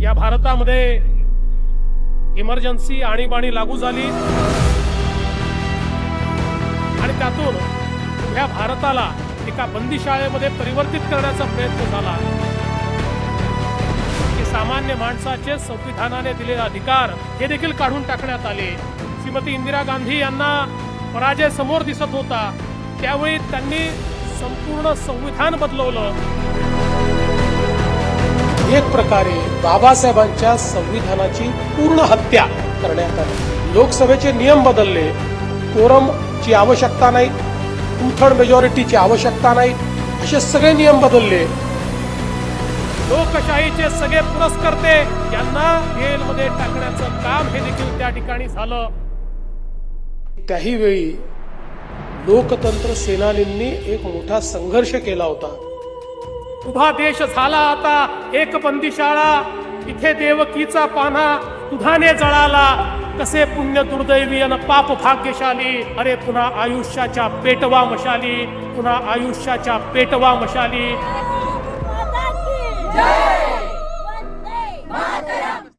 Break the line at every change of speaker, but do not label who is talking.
या भारतामध्ये इमर्जन्सी आणीबाणी लागू झाली. आणि त्यातून ह्या भारताला एका बंदीशाळेमध्ये परिवर्तित करण्याचा प्रयत्न झाला. की सामान्य माणसाचे संविधानाने दिलेले अधिकार हे देखील काढून टाकण्यात आले. श्रीमती इंदिरा गांधी यांना पराजय समोर दिसत होता. त्यावेळी त्यांनी संपूर्ण संविधान बदलवलं. एक प्रकारे बाबासाहेबांच्या संविधानाची पूर्ण हत्या करण्यात आली. लोकसभेचे नियम बदलले. कोरमची आवश्यकता नाही. टू थर्ड मेजॉरिटीची आवश्यकता नाही. असे सगळे नियम बदलले. लोकशाहीचे सगळे पुरस्कर्ते यांना जेलमध्ये टाकण्याचं काम हे देखील त्या ठिकाणी झालं. त्याही वेळी लोकतंत्र सेनानींनी एक मोठा संघर्ष केला होता. उभा देश झाला आता एक बंदीशाळा इथे देवकीचा पाना दुधाने जळाला. कसे पुण्य दुर्दैवी अन पाप भाग्यशाली. अरे पुन्हा आयुष्याच्या पेटवा मशाली. पुन्हा आयुष्याच्या पेटवा मशाली.